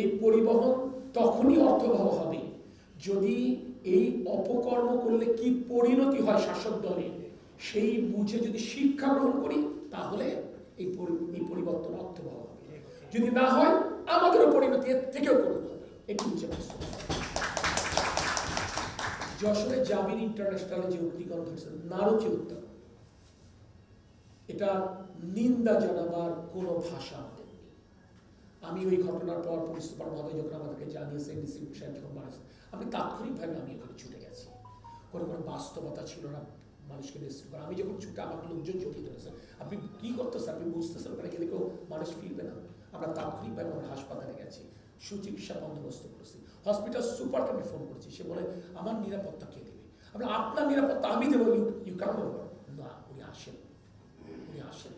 এই পরিবহন তখনই অর্থবহ হবে। যদি এই অপকর্ম করলে কি পরিণতি হয় শাসক দলের? সেই বুঝে যদি শিক্ষা গ্রহণ করি, তাহলে এই এই পরিবর্তন অর্থবহ হবে। যদি না হয়, আমাদেরও পরিণতি এর থেকেও করুন হবে। এটি হচ্ছে যশোরে জাবির ইন্টারন্যাশনালে যে অগ্নিকরণ ধরেছেন নারকীয় উত্তর, এটা নিন্দা জানাবার কোনো ভাষা নেই আমি ওই ঘটনার পর পুলিশ সুপার মহোদয় যখন আমাদেরকে জানিয়েছে ডিসি সাহেব যখন মানেছে আমি তাৎক্ষণিকভাবে আমি ওখানে ছুটে গেছি। কোনো কোনো বাস্তবতা ছিল না মানুষকে রেস্ট করা। আমি যখন ছুটে আমার লোকজন জড়িয়ে ধরেছে, আপনি কি করতেছেন? আপনি বুঝতেছেন ওখানে গেলে কেউ মানুষ ফিরবে না। আমরা তাৎক্ষণিকভাবে আমরা হাসপাতালে গেছি, সুচিকিৎসা বন্দোবস্ত করেছি। হসপিটাল সুপারকে আমি ফোন করেছি। সে বলে, আমার নিরাপত্তা কে দেবে? আমরা আপনার নিরাপত্তা আমি দেবো। ইউ ইউ না, উনি আসেন। উনি আসেন।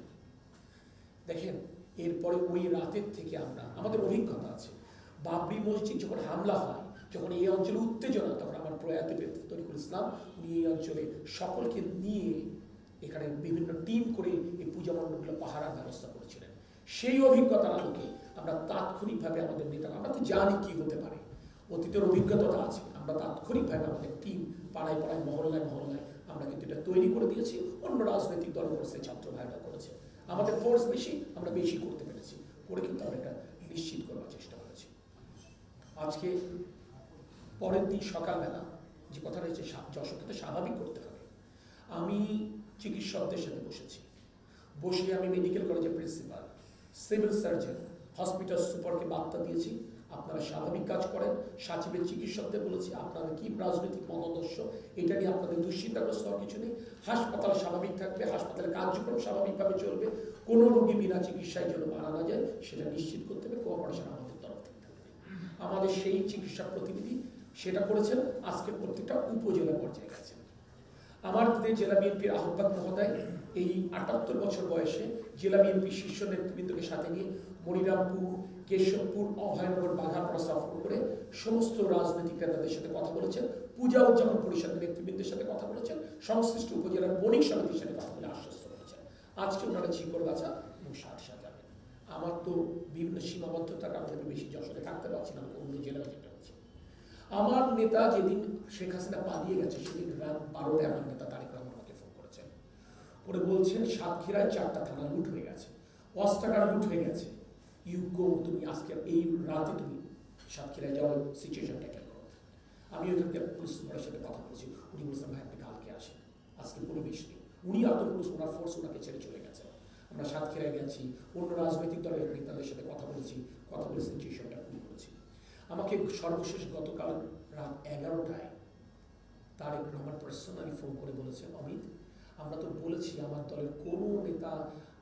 দেখেন এরপরে ওই রাতের থেকে আমরা, আমাদের অভিজ্ঞতা আছে। বাবরি মসজিদ যখন হামলা হয়, যখন এই অঞ্চলে উত্তেজনা, তখন আমার প্রয়াত তরিকুল ইসলাম, উনি এই অঞ্চলে সকলকে নিয়ে এখানে বিভিন্ন টিম করে এই পূজা মণ্ডপগুলো পাহারার ব্যবস্থা করেছিলেন। সেই অভিজ্ঞতার আলোকে আমরা তাৎক্ষণিকভাবে আমাদের নেতা, আমরা তো জানি কি হতে পারে। অতীতের অভিজ্ঞতা আছে। আমরা তাৎক্ষণিকভাবে আমাদের টিম পাড়ায় পাড়ায়, মহল্লায় মহল্লায় আমরা কিন্তু এটা তৈরি করে দিয়েছি। অন্য রাজনৈতিক দল করেছে ছাত্র ভাইরা করেছে। আমাদের ফোর্স বেশি, আমরা বেশি করতে পেরেছি। করে কিন্তু আমরা এটা নিশ্চিত করার চেষ্টা করেছি। আজকে পরের দিন সকালবেলা যে কথা রয়েছে সা- যশোরকে স্বাভাবিক করতে হবে। আমি চিকিৎসকদের সাথে বসেছি। বসে আমি মেডিকেল কলেজের প্রিন্সিপাল সিভিল সার্জন হসপিটাল সুপারকে বার্তা দিয়েছি। আপনারা স্বাভাবিক কাজ করেন। সাচিবের চিকিৎসকদের বলেছি আপনারা কি রাজনৈতিক মতাদর্শ? এটা নিয়ে আপনাদের দুশ্চিন্তাগ্রস্ত হওয়ার কিছু নেই। হাসপাতাল স্বাভাবিক থাকবে, হাসপাতালের কার্যক্রম স্বাভাবিকভাবে চলবে। কোনো রোগী বিনা চিকিৎসায় যেন মারা না যায়, সেটা নিশ্চিত করতে হবে। কোঅপারেশন আমাদের তরফ থেকে থাকবে। আমাদের সেই চিকিৎসা প্রতিনিধি সেটা করেছেন। আজকে প্রত্যেকটা উপজেলা পর্যায়ে গেছেন। আমাদের জেলা বিএনপির আহ্বায়ক মহোদয়, এই আটাত্তর বছর বয়সে জেলা বিএনপির শীর্ষ নেতৃবৃন্দকে সাথে নিয়ে মনিরামপুর, কেশবপুর, অভয়নগর বাঘাপাড়া সফর করে সমস্ত রাজনৈতিক নেতাদের সাথে কথা বলেছেন। পূজা উদযাপন পরিষদের নেতৃবৃন্দের সাথে কথা বলেছেন। সংশ্লিষ্ট উপজেলার বণিক সমিতির সাথে কথা বলে আশ্বস্ত করেছেন। আজকে ওনারা ঝিকর গাছা এবং সারসা যাবেন আমার তো বিভিন্ন সীমাবদ্ধতার কারণে আমি বেশি যশোরে থাকতে পারছি না অন্য জেলায় যেতে হচ্ছে। আমার নেতা যেদিন শেখ হাসিনা পালিয়ে গেছে, সেদিন রাত বারোটায় আমার নেতা তারেক রহমান আমাকে ফোন করেছেন করে বলছেন, সাতক্ষীরায় চারটা থানা লুট হয়ে গেছে। অস্ত্রাগার লুট হয়ে গেছে। ইউ গো তুমি আজকে এই রাতে তুমি সাতক্ষীরায় যাওয়ার সিচুয়েশনটা ট্যাকেল করো। আমি ওখানকে পুলিশ সুপারের সাথে কথা বলেছি। উনি বলছেন, ভাই, আপনি কালকে আসেন। আজকে কোনো পরিবেশ নেই। উনি আদৌ পুলিশ ওনার ফোর্স ওনাকে ছেড়ে চলে গেছে। আমরা সাতক্ষীরায় গেছি, অন্য রাজনৈতিক দলের নেতাদের সাথে কথা বলেছি, কথা বলে সিচুয়েশনটা খুলে করেছি আমাকে সর্বশেষ গতকাল রাত এগারোটায় তার তারেক রহমান পার্সোনালি ফোন করে বলেছে, অমিত আমরা তো বলেছি আমার দলের কোনো নেতা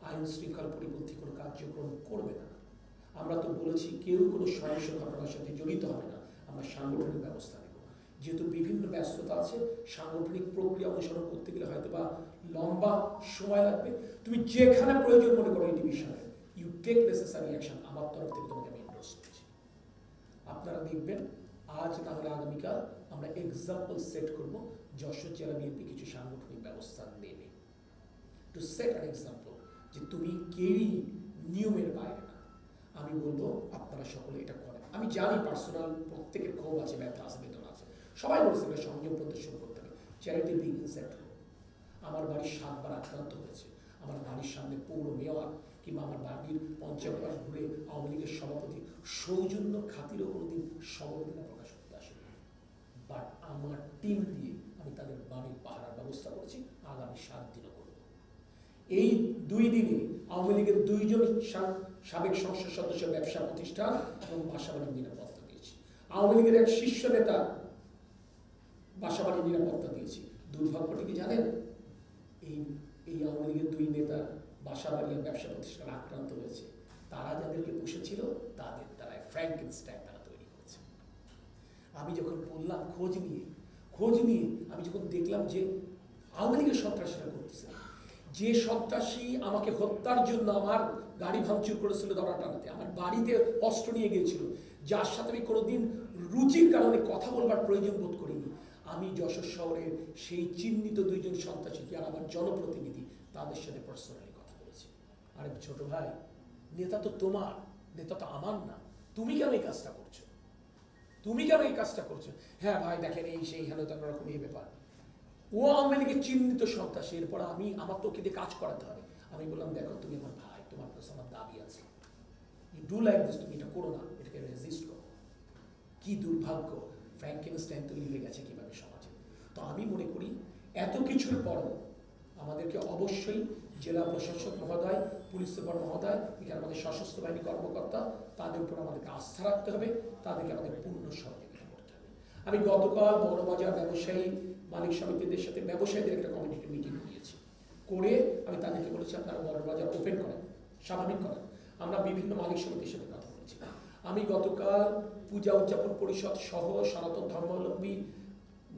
আইন শৃঙ্খলা পরিপন্থী কোনো কার্যক্রম করবে না। আমরা তো বলেছি কেউ কোনো সহিংস ঘটনার সাথে জড়িত হবে না। আমরা সাংগঠনিক ব্যবস্থা নেব। যেহেতু বিভিন্ন ব্যস্ততা আছে, সাংগঠনিক প্রক্রিয়া অনুসরণ করতে গেলে হয়তো বা লম্বা সময় লাগবে। তুমি যেখানে প্রয়োজন মনে করো এই ডিভিশনে ইউ টেক নেসেসারি অ্যাকশন আমার তরফ থেকে তোমাকে আমি এন্ডোর্স করছি। আপনারা দেখবেন আজ না হলে আগামীকাল আমরা এক্সাম্পল সেট করব যশোর জেলা বিএনপি কিছু সাংগঠনিক ব্যবস্থা নেবে। টু সেট অ্যান এক্সাম্পল যে তুমি কেউই নিয়মের বাইরে না। আমি বলব, আপনারা সকলে এটা করেন। আমি জানি পার্সোনাল প্রত্যেকের ক্ষোভ আছে, ব্যথা আছে, বেদনা আছে। সবাই বলছে এটা সংযম প্রদর্শন করতে হবে। চ্যারিটি অ্যাট হোম আমার বাড়ির সাতবার আক্রান্ত হয়েছে। আমার বাড়ির সামনে পৌর মেয়র কিংবা আমার বাড়ির পঞ্চায়েত ঘুরে আওয়ামী লীগের সভাপতি সৌজন্য খাতিরও কোনোদিন আসেনি বাট আমার টিম দিয়ে আমি তাদের বাড়ির পাহারার ব্যবস্থা করেছি, আগামী সাত দিনও করব। এই দুই দিনে আওয়ামী লীগের দুইজন সাবেক সংসদ সদস্য ব্যবসা প্রতিষ্ঠান এবং বাসাবাড়ির নিরাপত্তা দিয়েছি। আওয়ামী লীগের এক শীর্ষ নেতা বাসাবাড়ির নিরাপত্তা দিয়েছি। দুর্ভাগ্যটি কি জানেন? এই এই আওয়ামী লীগের দুই নেতা বাসাবাড়ি ব্যবসা প্রতিষ্ঠান আক্রান্ত হয়েছে। তারা যাদেরকে পুষেছিল, তাদের দ্বারায় ফ্র্যাঙ্কেনস্টাইন তারা আমি যখন বললাম খোঁজ নিয়ে খোঁজ নিয়ে আমি যখন দেখলাম যে আওয়ামী লীগের সন্ত্রাসীরা করতেছে। যে সন্ত্রাসী আমাকে হত্যার জন্য আমার গাড়ি ভাঙচুর করেছিল দরা টানাতে, আমার বাড়িতে অস্ত্র নিয়ে গিয়েছিল। যার সাথে আমি কোনোদিন রুচির কারণে কথা বলবার প্রয়োজন বোধ করিনি। আমি যশোর শহরের সেই চিহ্নিত দুইজন সন্ত্রাসীকে আর আমার জনপ্রতিনিধি তাদের সাথে পার্সোনালি কথা বলেছি। আরে ছোট ভাই, নেতা তো তোমার, নেতা তো আমার না। তুমি কেন এই কাজটা করছ? তুমি কেন এই কাজটা করছ? হ্যাঁ ভাই, দেখেন এই সেই হেন তেন রকম এই ব্যাপার। ও আওয়ামী লীগের চিহ্নিত সন্ত্রাসী, এরপর আমি আমার তোকে দিয়ে কাজ করাতে হবে। আমি বললাম, দেখো, তুমি আমার ভাই, তোমার কাছে আমার দাবি আছে। ইউ ডু লাইক দিস তুমি এটা করো না, এটাকে রেজিস্ট করো। কি দুর্ভাগ্য ফ্র্যাঙ্কেনস্টাইন তৈরি হয়ে গেছে কীভাবে সমাজে? তো আমি মনে করি, এত কিছুর পরও আমাদেরকে অবশ্যই জেলা প্রশাসক মহোদয় পুলিশ সুপার মহোদয়, এখানে আমাদের সশস্ত্র বাহিনী কর্মকর্তা, তাদের উপর আমাদেরকে আস্থা রাখতে হবে, তাদেরকে আমাদের পূর্ণ সহযোগিতা করতে হবে। আমি গতকাল বড়বাজার ব্যবসায়ী মালিক সমিতিদের সাথে ব্যবসায়ীদের একটা কমিটি মিটিং নিয়েছি করে আমি তাদেরকে বলেছি, আপনারা বড়বাজার ওপেন করেন, স্বাভাবিক করেন। আমরা বিভিন্ন মালিক সমিতির সাথে কথা বলেছি। আমি গতকাল পূজা উদযাপন পরিষদ সহ সনাতন ধর্মাবলম্বী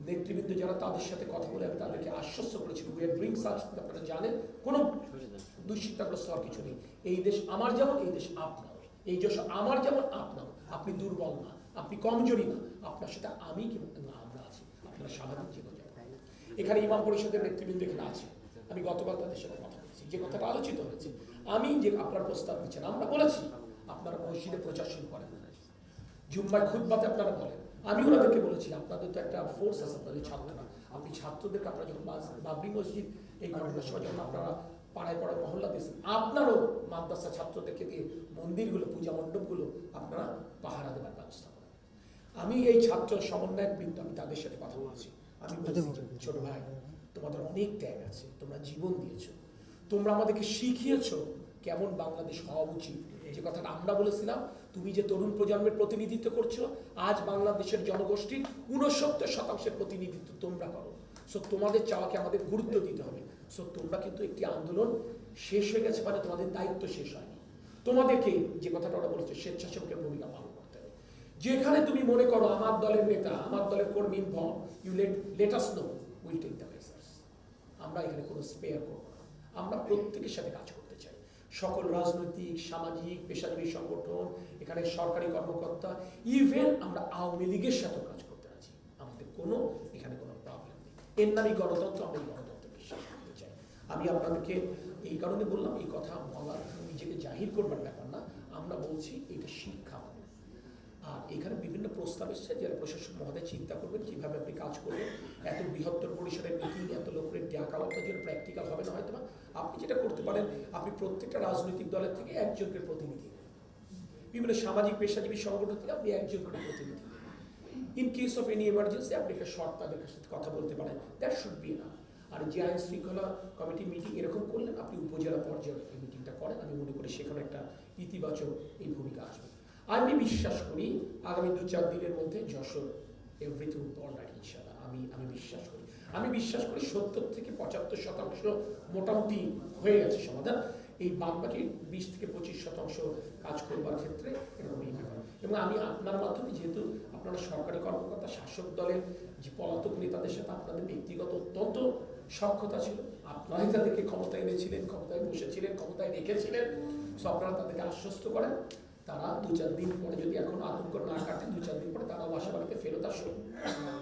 নেতৃবৃন্দ যারা তাদের সাথে কথা বলে আমি তাদেরকে আশ্বস্ত করেছি। উই আর ডুইং সার্চ আপনারা জানেন, কোনো দুশ্চিন্তাগ্রস্ত হওয়ার কিছু নেই। এই দেশ আমার যেমন, এই দেশ আপনার। এই দেশ আমার যেমন, আপনার। আপনি দুর্বল না, আপনি কমজোরি না। আপনার সাথে আমি না, আমরা আছি। আপনারা স্বাভাবিক জীবন এখানে ইমাম পরিষদের নেতৃবৃন্দ এখানে আছে। আমি গতকাল তাদের সাথে কথা বলেছি। যে কথাটা আলোচিত হয়েছে। আমি যে আপনার প্রস্তাব দিচ্ছেন, আমরা বলেছি, আপনারা মসজিদে প্রচার শুরু করেন। জুম্মায় খুদবাতে আপনারা বলেন। আমি ওনাদেরকে বলেছি, আপনাদের তো একটা ফোর্স আছে, আপনাদের ছাত্ররা। আপনি ছাত্রদেরকে আপনারা যখন বাবরি মসজিদ, এই ঘটনার সময় যখন আপনারা পাড়ায় পাড়ায় মহল্লা দিয়েছেন আপনারও মাদ্রাসা ছাত্রদেরকে দিয়ে মন্দিরগুলো পূজা মণ্ডপগুলো আপনারা পাহারা দেওয়ার ব্যবস্থা করেন। আমি এই ছাত্র সমন্বয়ক বৃন্দ আমি তাদের সাথে কথা বলেছি। আমি ছোট ভাই তোমাদের অনেক ত্যাগ আছে তোমরা জীবন দিয়েছ। তোমরা আমাদেরকে শিখিয়েছ কেমন বাংলাদেশ হওয়া উচিত। যে কথাটা আমরা বলেছিলাম তুমি যে তরুণ প্রজন্মের প্রতিনিধিত্ব করছ আজ বাংলাদেশের জনগোষ্ঠীর উনসত্তর শতাংশের প্রতিনিধিত্ব তোমরা করো। সো তোমাদের চাওয়াকে আমাদের গুরুত্ব দিতে হবে। সো তোমরা কিন্তু একটি আন্দোলন শেষ হয়ে গেছে মানে তোমাদের দায়িত্ব শেষ হয়নি। তোমাদেরকে যে কথাটা ওরা বলেছে, স্বেচ্ছাসেবকের ভূমিকা পালন করতে হবে। যেখানে তুমি মনে করো আমার দলের নেতা, আমার দলের কর্মী involve you let let us know will take the measures আমরা এখানে কোনো স্পেয়ার করব না। আমরা প্রত্যেকের সাথে কাজ করতে চাই। সকল রাজনৈতিক, সামাজিক, পেশাজীবী সংগঠন, এখানে সরকারি কর্মকর্তা ইভেন আমরা আওয়ামী লীগের সাথেও কাজ করতে রাজি। আমাদের কোনো এখানে কোনো প্রবলেম নেই এর নামই গণতন্ত্র এই গণতন্ত্রে বিশ্বাস করতে চাই। আমি আপনাদেরকে এই কারণে বললাম, এই কথা বলার নিজেকে জাহির করবার ব্যাপার না, আমরা বলছি এটা শিক্ষা আর এখানে বিভিন্ন প্রস্তাব এসছে, যারা প্রশাসক মহোদয় চিন্তা করবেন কীভাবে আপনি কাজ করবেন। এত বৃহত্তর পরিসরের মিটিং এত লোকের ডাকা আপনার জন্য প্র্যাকটিক্যাল হবে না হয়তো আপনি যেটা করতে পারেন, আপনি প্রত্যেকটা রাজনৈতিক দলের থেকে একজনকে প্রতিনিধি। বিভিন্ন সামাজিক পেশাজীবী সংগঠন থেকে আপনি একজন করে প্রতিনিধি। In case of any emergency আপনি একটা শর্ট তাদের সাথে কথা বলতে পারেন। দ্যাট শুড বি না আর যে আইন শৃঙ্খলা কমিটি মিটিং এরকম করলেন আপনি উপজেলা পর্যায়ে মিটিংটা করেন। আমি মনে করি সেখানে একটা ইতিবাচক এই ভূমিকা আসবে। আমি বিশ্বাস করি আগামী দু চার দিনের মধ্যে যশোর এভরিথিং অলরাইট ইনশাল্লাহ আমি আমি বিশ্বাস করি। আমি বিশ্বাস করি সত্তর থেকে পঁচাত্তর শতাংশ মোটামুটি হয়ে গেছে সমাধান। এই বাদ বাকি বিশ থেকে পঁচিশ শতাংশ কাজ করবার ক্ষেত্রে এরকম এই ব্যাপার। এবং আমি আপনার মাধ্যমে যেহেতু আপনারা সরকারি কর্মকর্তা, শাসক দলের যে পলাতক নেতাদের সাথে আপনাদের ব্যক্তিগত অত্যন্ত সক্ষতা ছিল, আপনারাই তাদেরকে ক্ষমতায় এনেছিলেন, ক্ষমতায় বসেছিলেন, ক্ষমতায় রেখেছিলেন। সো আপনারা তাদেরকে আশ্বস্ত করেন, তারা দু চার দিন পরে যদি এখন আতঙ্ক না কাটে দু চার দিন পরে তারা বাসা বাড়িতে ফেরত আসুন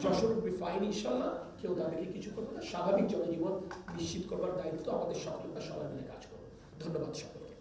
যশোর ফাইন ইনশাল্লাহ কেউ তাদেরকে কিছু করবে না। স্বাভাবিক জনজীবন নিশ্চিত করবার দায়িত্ব আমাদের সকলটা সবাই মিলে কাজ করব। ধন্যবাদ সকলকে।